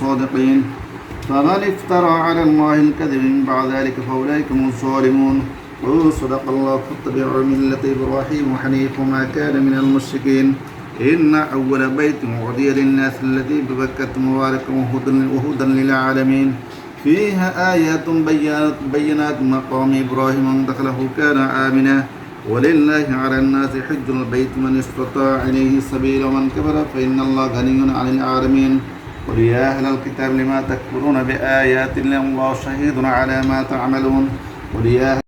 صادقين. فمن افترى على الله الكذب من بعد ذلك فأولئك هم الظالمون. قل صدق الله فاتبعوا ملة إبراهيم حنيف وما كان من المشركين. إن أول بيت وعدي للناس الذي ببكة مباركا وهدى للعالمين. فيها آيات بينات, بينات مقام إبراهيم من دخله كان آمنا. ولله على الناس حج البيت من استطاع إليه سبيلا ومن كفر فإن الله غني عن العالمين. قل يا أهل الكتاب لما تكفرون بآيات الله شهيد على ما تعملون. قل يا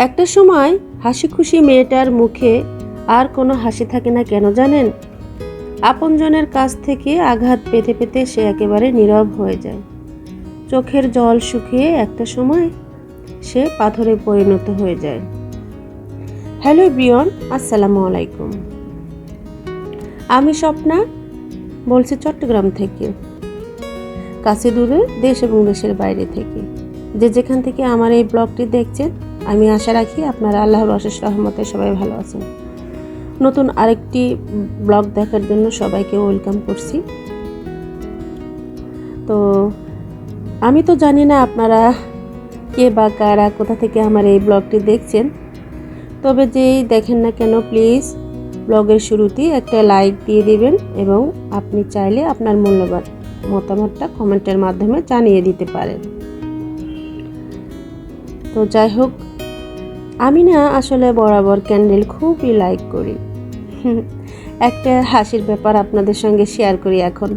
একটা সময় হাসি খুশি মেয়েটার মুখে আর কোনো হাসি থাকে না কেন জানেন? আপনজনের কাছ থেকে আঘাত পেতে পেতে সে একেবারে নীরব হয়ে যায়। চোখের জল শুকিয়ে একটা সময় সে পাথরে পরিণত হয়ে যায়। হ্যালো ব্রিয়ন আসসালামু আলাইকুম। আমি স্বপ্না, বলছি চট্টগ্রাম থেকে। কাছে দূরে দেশ এবং দেশের বাইরে থেকে। যে যেখান থেকে আমার এই ব্লগটি দেখছেন আমি আশা রাখি আপনারা আল্লাহর অশেষ রহমতে সবাই ভালো আছেন। নতুন আরেকটি ব্লগ দেখার জন্য সবাইকে ওয়েলকাম করছি। তো, আমি তো জানি না আপনারা কে বা কারা, কোথা থেকে আমার এই ব্লগটি দেখছেন। তবে যেই দেখেন না কেন, প্লিজ ব্লগের শুরুতেই একটা লাইক দিয়ে দিবেন এবং আপনি চাইলে আপনার মূল্যবান মতামতটা কমেন্টের মাধ্যমে জানিয়ে দিতে পারেন। তো যাই হোক আমি না আসলে বরাবর ক্যান্ডেল খুবই লাইক করি। একটা হাসির ব্যাপার আপনাদের সঙ্গে শেয়ার করি এখন।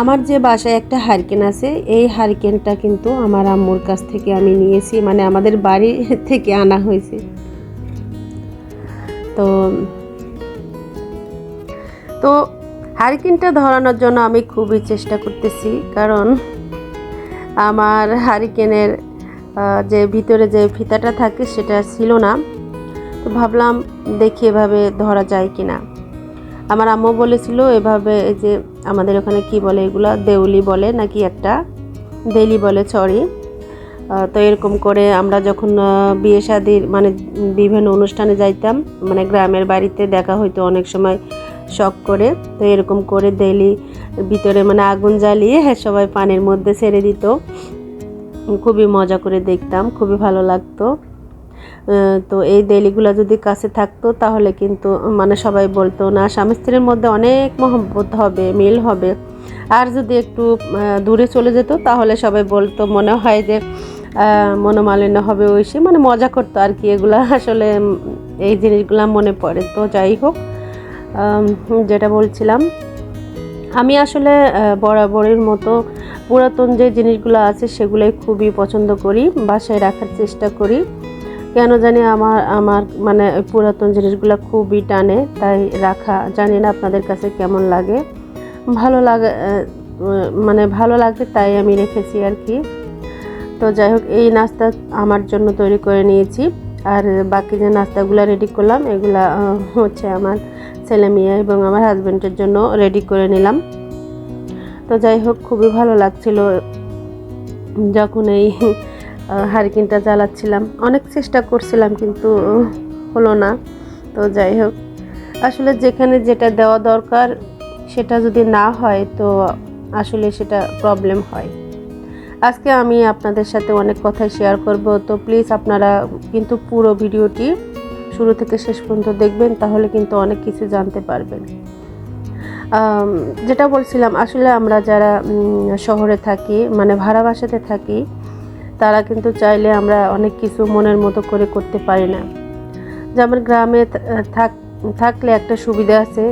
আমার যে বাসায় একটা হারিকেন আছে, এই হারিকেনটা কিন্তু আমার আম্মুর কাছ থেকে আমি নিয়েছি মানে আমাদের বাড়ি থেকে আনা হয়েছে। তো তো হারিকেনটা ধরানোর জন্য আমি খুবই চেষ্টা করতেছি, কারণ আমার হারিকেনের যে ভিতরে যে ফিতাটা থাকে সেটা ছিল না। তো ভাবলাম দেখি এভাবে ধরা যায় কি না আমার আম্মু বলেছিল এভাবে এই যে আমাদের ওখানে কি বলে এগুলা? দেউলি বলে নাকি একটা? দেলি বলে সরি তো এরকম করে আমরা যখন বিয়ে শাদির মানে বিভিন্ন অনুষ্ঠানে যাইতাম মানে গ্রামের বাড়িতে দেখা হইতো অনেক সময় শখ করে। তো এরকম করে দেলি ভিতরে মানে আগুন জ্বালিয়ে হ্যাঁ সবাই পানির মধ্যে ছেড়ে দিত। খুবই মজা করে দেখতাম, খুবই ভালো লাগতো। তো এই দেলিগুলো যদি কাছে থাকতো, তাহলে কিন্তু মানে সবাই বলতো, না, স্বামী স্ত্রীর মধ্যে অনেক মহব্বত হবে, মিল হবে। আর যদি একটু দূরে চলে যেত, তাহলে সবাই বলতো, মনে হয় যে মনোমালিন্য হবে ঐশী। মানে মজা করতো আর কি, এগুলা আসলে এই জিনিসগুলো মনে পড়ে। তো যাই হোক যেটা বলছিলাম, আমি আসলে বরাবরের মতো পুরাতন যে জিনিসগুলো আছে সেগুলোই খুবই পছন্দ করি, বাসায় রাখার চেষ্টা করি। কেন জানি আমার আমার মানে পুরাতন জিনিসগুলো খুবই টানে, তাই রাখা, জানি না আপনাদের কাছে কেমন লাগে। ভালো লাগে মানে ভালো লাগে তাই আমি রেখেছি আর কি। তো যাই হোক, এই নাস্তা আমার জন্য তৈরি করে নিয়েছি। আর বাকি যে নাস্তাগুলো রেডি করলাম, এগুলা হচ্ছে আমার ছেলে মেয়ে এবং আমার হাজব্যান্ডের জন্য রেডি করে নিলাম। তো যাই হোক, খুবই ভালো লাগছিল যখন এই হারিকেনটা জ্বালাচ্ছিলাম। অনেক চেষ্টা করছিলাম, কিন্তু হলো না। তো যাই হোক, আসলে যেখানে যেটা দেওয়া দরকার, সেটা যদি না হয়, তো আসলে সেটা প্রবলেম হয়। আজকে আমি আপনাদের সাথে অনেক কথা শেয়ার করব। তো প্লিজ আপনারা কিন্তু পুরো ভিডিওটি শুরু থেকে শেষ পর্যন্ত দেখবেন, তাহলে কিন্তু অনেক কিছু জানতে পারবেন। যেটা বলছিলাম, আসলে আমরা যারা শহরে থাকি মানে ভাড়া বাসাতে থাকি, তারা কিন্তু চাইলে আমরা অনেক কিছু মনের মতো করে করতে পারি না। যেমন গ্রামে থাক, থাকলে একটা সুবিধা আছে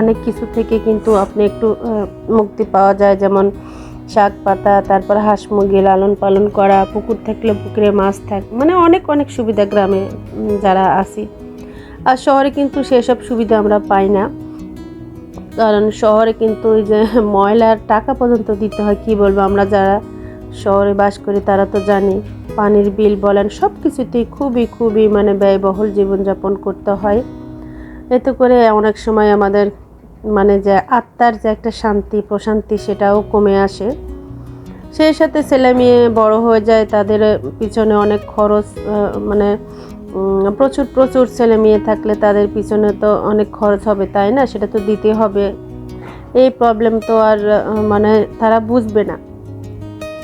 অনেক কিছু থেকে কিন্তু আপনি একটু মুক্তি পাওয়া যায়, যেমন শাক পাতা, তারপর হাঁস মুরগি লালন পালন করা, পুকুর থাকলে পুকুরে মাছ থাক মানে অনেক অনেক সুবিধা গ্রামে যারা আছি। আর শহরে কিন্তু সেসব সুবিধা আমরা পাই না। কারণ শহরে কিন্তু ওই যে ময়লার টাকা পর্যন্ত দিতে হয়, কি বলব? আমরা যারা শহরে বাস করি তারা তো জানি, পানির বিল বলেন সব কিছুতেই খুবই খুবই মানে ব্যয়বহুল জীবনযাপন করতে হয়। এতে করে অনেক সময় আমাদের মানে যে আত্মার যে একটা শান্তি, প্রশান্তি সেটাও কমে আসে। সেই সাথে ছেলে মেয়ে বড় হয়ে যায়, তাদের পিছনে অনেক খরচ মানে প্রচুর প্রচুর ছেলে মেয়ে থাকলে তাদের পিছনে তো অনেক খরচ হবে, তাই না? সেটা তো দিতে হবে। এই প্রবলেম তো আর মানে তারা বুঝবে না।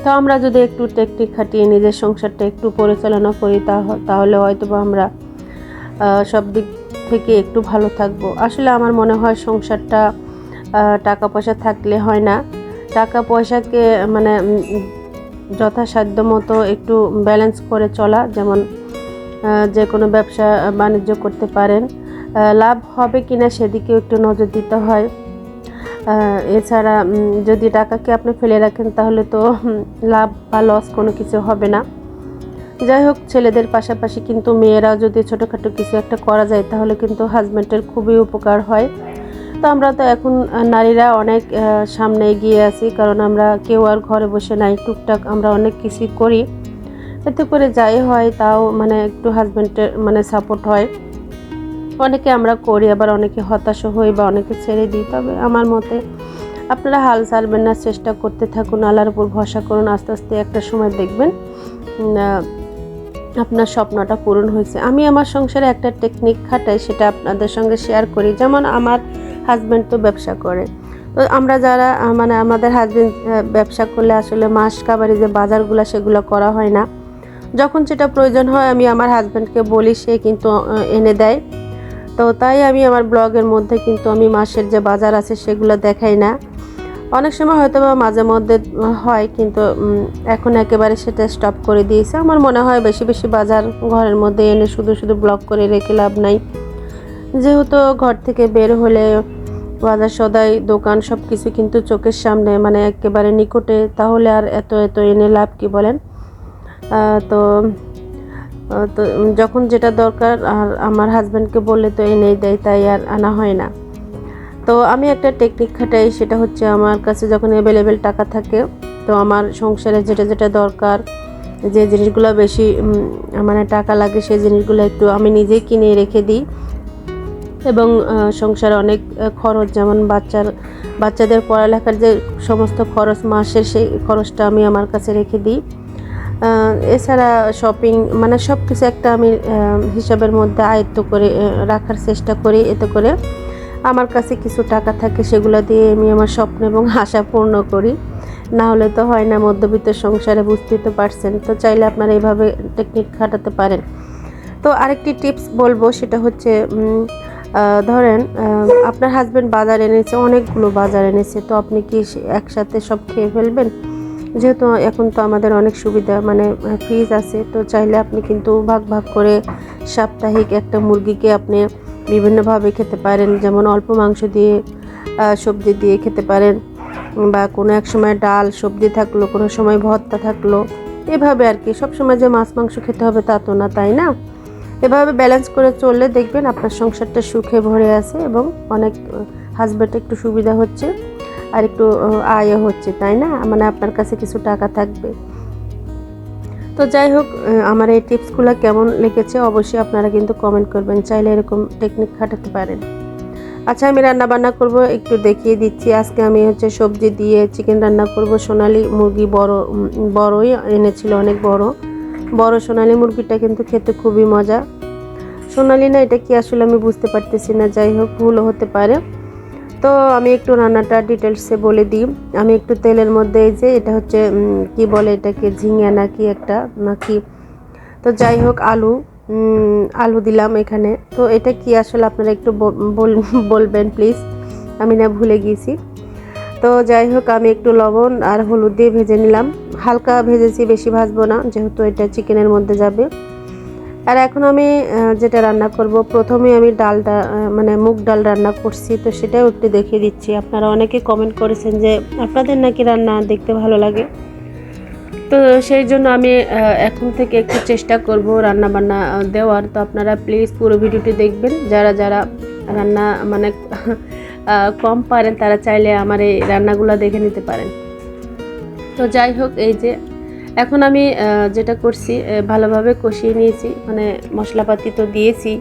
তো আমরা যদি একটু টেকনিক খাটিয়ে নিজের সংসারটা একটু পরিচালনা করি, তাহ- তাহলে হয়তো বা আমরা সব দিক থেকে একটু ভালো থাকব। আসলে আমার মনে হয় সংসারটা টাকা পয়সা থাকলে হয় না। টাকা পয়সাকে মানে যথাসাধ্য মতো একটু ব্যালেন্স করে চলা, যেমন যে কোনো ব্যবসা বাণিজ্য করতে পারেন। লাভ হবে কি না সেদিকেও একটু নজর দিতে হয়। এছাড়া যদি টাকাকে আপনি ফেলে রাখেন, তাহলে তো লাভ বা লস কোনো কিছু হবে না। যাই হোক, ছেলেদের পাশাপাশি কিন্তু মেয়েরাও যদি ছোটোখাটো কিছু একটা করা যায়, তাহলে কিন্তু হাজব্যান্ডের খুবই উপকার হয়। তো আমরা তো এখন নারীরা অনেক সামনে এগিয়ে আছি, কারণ আমরা কেউ আর ঘরে বসে নাই। টুকটাক আমরা অনেক কিছুই করি। এতে করে যাই হয়, তাও মানে একটু হাজব্যান্ডের মানে সাপোর্ট হয়। অনেকে আমরা করি, আবার অনেকে হতাশ হই বা অনেকে ছেড়ে দিই। তবে আমার মতে আপনারা হাল ছাড়বেন না, চেষ্টা করতে থাকুন, আল্লাহর উপর ভরসা করুন, আস্তে আস্তে একটা সময় দেখবেন আপনার স্বপ্নটা পূরণ হয়েছে। আমি আমার সংসারে একটা টেকনিক খাটাই, সেটা আপনাদের সঙ্গে শেয়ার করি। যেমন আমার হাজব্যান্ড তো ব্যবসা করে। তো আমরা যারা মানে আমাদের হাজব্যান্ড ব্যবসা করলে আসলে মাস কাবারি যে বাজারগুলো সেগুলো করা হয় না যখন যেটা প্রয়োজন হয় আমি আমার হাজব্যান্ডকে বলি, সে কিন্তু এনে দেয়। তো তাই আমি আমার ব্লগের মধ্যে কিন্তু আমি মাসের যে বাজার আছে সেগুলো দেখাই না। অনেক সময় হয়তো বা মাঝে মধ্যে হয় কিন্তু এখন একেবারে সেটা স্টপ করে দিয়েছে। আমার মনে হয় বেশি বেশি বাজার ঘরের মধ্যে এনে শুধু শুধু ব্লগ করে রেখে লাভ নাই। যেহেতু ঘর থেকে বের হলে বাজার সদাই, দোকান সব কিছু কিন্তু চোখের সামনে মানে একেবারে নিকটে, তাহলে আর এত এত এনে লাভ কি বলেন? তো তো যখন যেটা দরকার, আর আমার হাজব্যান্ডকে বললে তো এনেই দেয়, তাই আর আনা হয় না। তো আমি একটা টেকনিক খাটাই, সেটা হচ্ছে আমার কাছে যখন অ্যাভেলেবেল টাকা থাকে, তো আমার সংসারে যেটা যেটা দরকার, যে জিনিসগুলো বেশি মানে টাকা লাগে, সেই জিনিসগুলো একটু আমি নিজেই কিনে রেখে দিই। এবং সংসারে অনেক খরচ, যেমন বাচ্চার, বাচ্চাদের পড়ালেখার যে সমস্ত খরচ, মাসের সেই খরচটা আমি আমার কাছে রেখে দিই। এছাড়া শপিং মানে সব কিছু একটা আমি হিসাবের মধ্যে আয়ত্ত করে রাখার চেষ্টা করি। এতে করে আমার কাছে কিছু টাকা থাকে, সেগুলো দিয়ে আমি আমার স্বপ্ন এবং আশা পূর্ণ করি। না হলে তো হয় না, মধ্যবিত্ত সংসারে বুঝতেই তো পারছেন। তো চাইলে আপনারা এইভাবে টেকনিক খাটাতে পারেন। তো আরেকটি টিপস বলব, সেটা হচ্ছে ধরেন আপনার হাজব্যান্ড বাজার এনেছে, অনেকগুলো বাজার এনেছে। তো আপনি কি একসাথে সব খেয়ে ফেলবেন? যেহেতু এখন তো আমাদের অনেক সুবিধা মানে ফ্রিজ আছে, তো চাইলে আপনি কিন্তু ভাগ ভাগ করে সাপ্তাহিক একটা মুরগিকে আপনি বিভিন্নভাবে খেতে পারেন। যেমন অল্প মাংস দিয়ে সবজি দিয়ে খেতে পারেন বা কোনো এক সময় ডাল সবজি থাকল, কোনো সময় ভর্তা থাকল। এভাবে আর কি সবসময় যে মাছ মাংস খেতে হবে তা তো না, তাই না? এভাবে ব্যালেন্স করে চললে দেখবেন আপনার সংসারটা সুখে ভরে আছে এবং অনেক হাজব্যান্ড একটু সুবিধা হচ্ছে। আর একটু আয়ও হচ্ছে, তাই না? মানে আপনার কাছে কিছু টাকা থাকবে। তো যাই হোক আমার এই টিপসগুলো কেমন লেগেছে অবশ্যই আপনারা কিন্তু কমেন্ট করবেন, চাইলে এরকম টেকনিক খাটাতে পারেন। আচ্ছা আমি রান্না বান্না করব, একটু দেখিয়ে দিচ্ছি। আজকে আমি হচ্ছে সবজি দিয়ে চিকেন রান্না করব। সোনালি মুরগি বড় বড়ই এনেছিল, অনেক বড়। বড় সোনালি মুরগিটা কিন্তু খেতে খুবই মজা। সোনালি না, এটা কি আসলে আমি বুঝতে পারতেছি না। যাই হোক, ভুলও হতে পারে। তো আমি একটু রান্নাটা ডিটেলসে বলে দিই। আমি একটু তেলের মধ্যে এই যে এটা হচ্ছে কি বলে এটাকে, ঝিঙে নাকি একটা নাকি তো যাই হোক, আলু আলু দিলাম এখানে। তো এটা কি আসলে আপনারা একটু বলবেন প্লিজ আমি না ভুলে গিয়েছি। তো যাই হোক, আমি একটু লবণ আর হলুদ দিয়ে ভেজে নিলাম। হালকা ভেজেছি, বেশি ভাজবো না, যেহেতু এটা চিকেনের মধ্যে যাবে। আর এখন আমি যেটা রান্না করব, প্রথমে আমি ডালটা মানে মুগ ডাল রান্না করছি। তো সেটাও একটু দেখিয়ে দিচ্ছি। আপনারা অনেকে কমেন্ট করেছেন যে, আপনাদের নাকি রান্না দেখতে ভালো লাগে। তো সেই জন্য আমি এখন থেকে একটু চেষ্টা করব রান্না বান্না দেওয়ার। তো আপনারা প্লিজ পুরো ভিডিওটি দেখবেন। যারা যারা রান্না মানে কম পারেন, তারা চাইলে আমার এই রান্নাগুলো দেখে নিতে পারেন। তো যাই হোক, এই যে এখন আমি যেটা করছি ভালোভাবে কষিয়ে নিয়েছি। মানে মশলাপাতি তো দিয়েছি।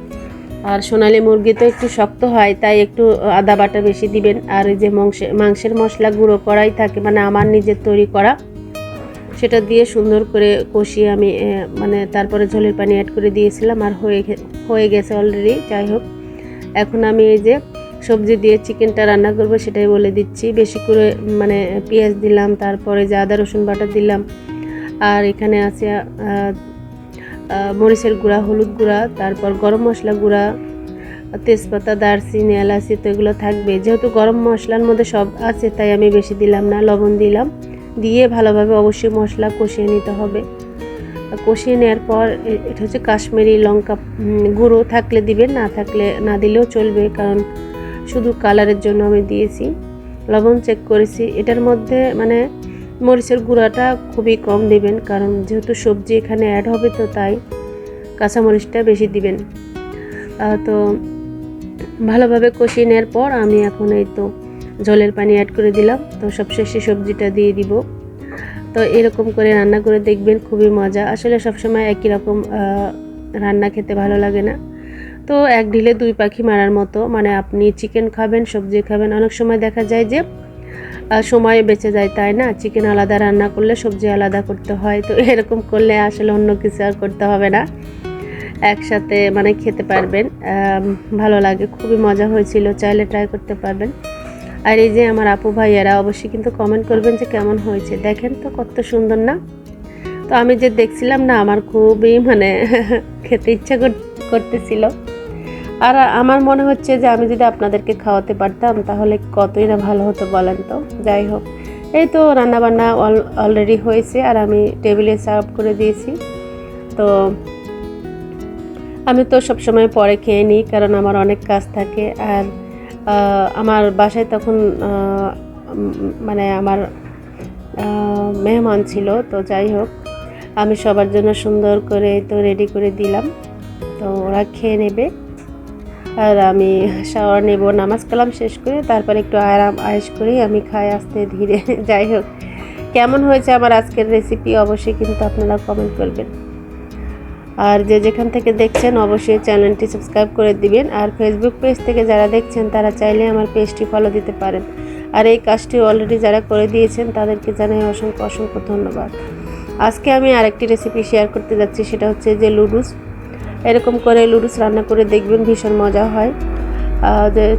আর সোনালি মুরগি তো একটু শক্ত হয়, তাই একটু আদা বাটা বেশি দিবেন। আর এই যে মাংসে, মাংসের মশলা গুঁড়ো করাই থাকে মানে আমার নিজের তৈরি করা, সেটা দিয়ে সুন্দর করে কষিয়ে আমি মানে তারপরে ঝোলের পানি অ্যাড করে দিয়েছিলাম, আর হয়ে হয়ে গেছে অলরেডি যাই হোক। এখন আমি এই যে সবজি দিয়ে চিকেনটা রান্না করব, সেটাই বলে দিচ্ছি। বেশি করে মানে পেঁয়াজ দিলাম, তারপরে যে আদা রসুন বাটা দিলাম আর এখানে আছে মরিচের গুঁড়া, হলুদ গুঁড়া, তারপর গরম মশলা গুঁড়া, তেজপাতা, দারচিনি, এলাচি তো এগুলো থাকবে। যেহেতু গরম মশলার মধ্যে সব আছে, তাই আমি বেশি দিলাম না, লবণ দিলাম। দিয়ে ভালোভাবে অবশ্যই মশলা কষিয়ে নিতে হবে। কষিয়ে নেওয়ার পর এটা হচ্ছে কাশ্মীরি লঙ্কা গুঁড়ো থাকলে দিবেন, না থাকলে, না দিলেও চলবে, কারণ শুধু কালারের জন্য আমি দিয়েছি। লবণ চেক করেছি, এটার মধ্যে মানে মরিচের গুঁড়াটা খুবই কম দিবেন, কারণ যেহেতু সবজি এখানে অ্যাড হবে তো তাই কাঁচামরিচটা বেশি দিবেন। তো ভালোভাবে কষিয়ে নেওয়ার পর আমি এখন এই তো জলের পানি অ্যাড করে দিলাম, তো সবশেষে সবজিটা দিয়ে দিব। তো এরকম করে রান্না করে দেখবেন খুবই মজা। আসলে সবসময় একই রকম রান্না খেতে ভালো লাগে না। তো এক ঢিলে দুই পাখি মারার মতো মানে আপনি চিকেন খাবেন, সবজি খাবেন, অনেক সময় দেখা যায় যে সময় বেঁচে যায়, তাই না? চিকেন আলাদা রান্না করলে সবজি আলাদা করতে হয়, তো এরকম করলে আসলে অন্য কিছু আর করতে হবে না। একসাথে মানে খেতে পারবেন ভালো লাগে, খুবই মজা হয়েছিল, চাইলে ট্রাই করতে পারবেন। আর এই যে আমার আপু ভাইয়ারা অবশ্যই কিন্তু কমেন্ট করবেন যে কেমন হয়েছে। দেখেন তো কত সুন্দর না? তো আমি যে দেখছিলাম না, আমার খুবই মানে খেতে ইচ্ছা কর- করতেছিল। আর আমার মনে হচ্ছে যে আমি যদি আপনাদেরকে খাওয়াতে পারতাম, তাহলে কতই না ভালো হতো বলেন তো। যাই হোক, এই তো রান্নাবান্না অলরেডি হয়েছে আর আমি টেবিলে সার্ভ করে দিয়েছি। তো আমি তো সবসময় পরে খেয়ে নিই, কারণ আমার অনেক কাজ থাকে। আর আমার বাসায় তখন মানে আমার মেহমান ছিল, তো যাই হোক, আমি সবার জন্য সুন্দর করে তো রেডি করে দিলাম। তো ওরা খেয়ে নেবে। আর আমি শাওয়ার নেব, নামাজ কালাম শেষ করে তারপর একটু আরাম আয়েস করেই আমি খাই আসতে ধীরে। যাই হোক, কেমন হয়েছে আমার আজকের রেসিপি অবশ্যই কিন্তু আপনারা কমেন্ট করবেন। আর যে যেখান থেকে দেখছেন অবশ্যই চ্যানেলটি সাবস্ক্রাইব করে দিবেন। আর ফেসবুক পেজ থেকে যারা দেখছেন, তারা চাইলে আমার পেজটি ফলো দিতে পারেন। আর এই কাজটি অলরেডি যারা করে দিয়েছেন, তাদেরকে জানাই অসংখ্য অসংখ্য ধন্যবাদ। আজকে আমি আরেকটি রেসিপি শেয়ার করতে যাচ্ছি, সেটা হচ্ছে যে লুডুস এরকম করে লুডুস রান্না করে দেখবেন ভীষণ মজা হয়।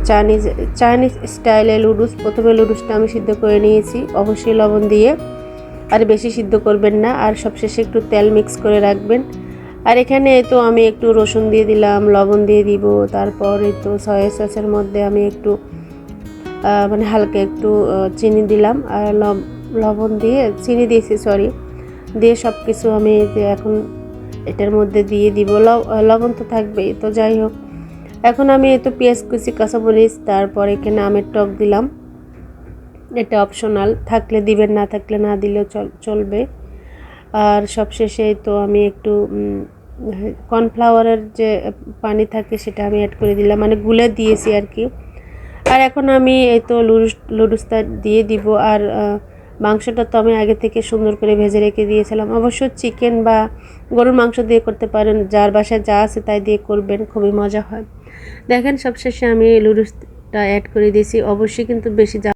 চাইনিজ চাইনিজ স্টাইলে লুডুস, প্রথমে লুডুসটা আমি সিদ্ধ করে নিয়েছি, অবশ্যই লবণ দিয়ে। আর বেশি সিদ্ধ করবেন না, আর সবশেষে একটু তেল মিক্স করে রাখবেন। আর এখানে তো আমি একটু রসুন দিয়ে দিলাম, লবণ দিয়ে দিব, তারপর তো সয়া সসের মধ্যে আমি একটু মানে হালকা একটু চিনি দিলাম, আর লব- লবণ দিয়ে, চিনি দিয়েছি সরি দিয়ে সব কিছু আমি এখন এটার মধ্যে দিয়ে দিব, লব- লবণ তো থাকবেই, তো যাই হোক। এখন আমি এই তো পেঁয়াজ কুচি, কাঁচামরিচ, তারপর এখানে আমের টক দিলাম। এটা অপশনাল থাকলে দিবেন, না থাকলে না দিলেও চল, চলবে। আর সবশেষে তো আমি একটু কর্নফ্লাওয়ারের যে পানি থাকে সেটা আমি অ্যাড করে দিলাম মানে গুলে দিয়েছি আর কি। আর এখন আমি এই তো লুডুস লুডুসটা দিয়ে দিব, আর মাংসটা তো আমি আগে থেকে সুন্দর করে ভেজে রেখে দিয়েছিলাম। অবশ্য চিকেন বা গরুর মাংস দিয়ে করতে পারেন, যার বাসায় যা আছে তাই দিয়ে করবেন, খুবই মজা হয়। দেখেন সবশেষে আমি লুডুসটা অ্যাড করে দিয়েছি। অবশ্যই কিন্তু বেশি